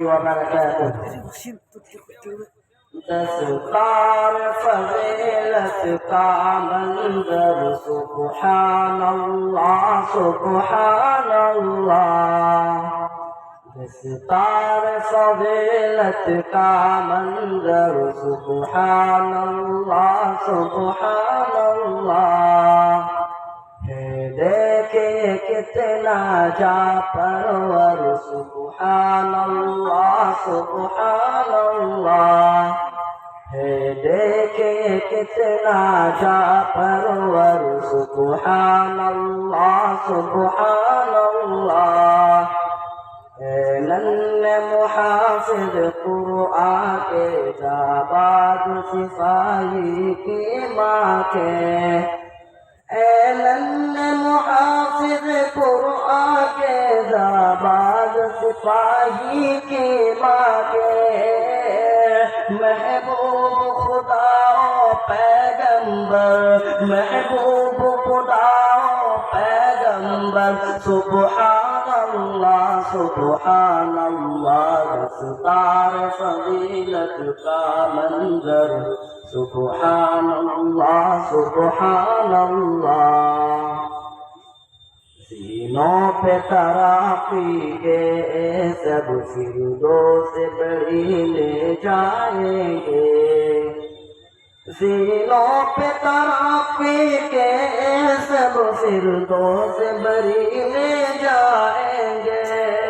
وبركاته دستار فضیلت کا منظر سبحان اللہ سبحان اللہ دستار فضیلت کا منظر سبحان اللہ سبحان اللہ ہے دیکھے کتنا جا پرور سبحان اللہ سبحان اللہ ہے دیکھے کتنا جا پرور سبحان اللہ سبحان اللہ لن محافظ قرآن کے جاباد سفاہی کی ماں کے لن محافظ قرآن کے جاباد سفاہی کی ماں کے محبوب خدا و پیغمبر، محبوب خدا و پیغمبر سبحان اللہ سبحان اللہ دستار فضیلت کا منظر۔ سبحان اللہ سبحان اللہ سینوں پہ تراقی کے سب فردوں سے بڑی لے جائیں گے سینوں پہ تراقی کے سب فردوں سے بری لے جائیں گے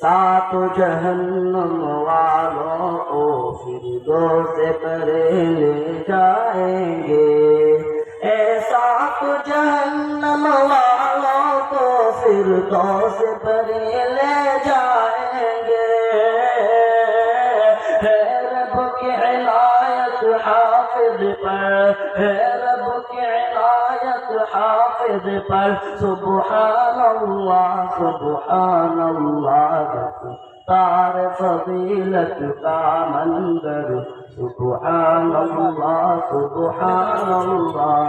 سات جہنم والوں کو پھر دو سے پرے لے جائیں گے۔ اے سات جہنم والوں کو پھر دو سے پرے لے جائیں گے۔ رب کی عنایت حافظ پر رب হাফেজ পর, সুবহানাল্লাহ সুবহানাল্লাহ। তার ফজিলত কা মন্দর সুবহানাল্লাহ সুবহানাল্লাহ।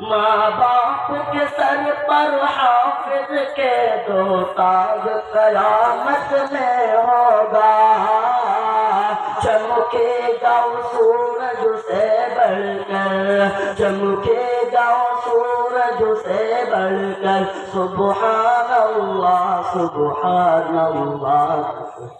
ماں باپ کے سر پر حافظ کے دو تاج قیامت میں ہوگا۔ چمکے گا سورج سے بڑھ کر، چمکے گا سورج سے بڑھ کر۔ سبحان اللہ سبحان اللہ۔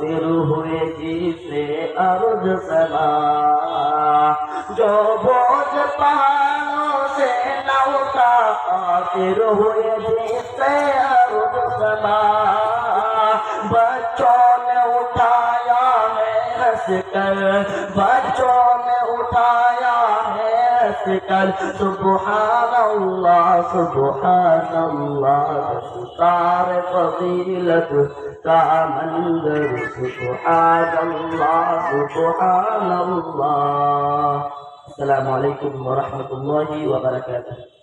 بوجھ ہوئے جی سے ارد سنا جو بوجھ پہاڑوں سے لوٹا حاصل ہوئے جی سے ارد سنا بچوں نے اٹھایا ہے ہنس کر، بچوں نے اٹھایا ہے ہنس کر۔ سبحان اللہ سبحان اللہ ستار فضیلت۔ تعمل سبحان الله سبحان الله السلام عليكم ورحمة الله وبركاته.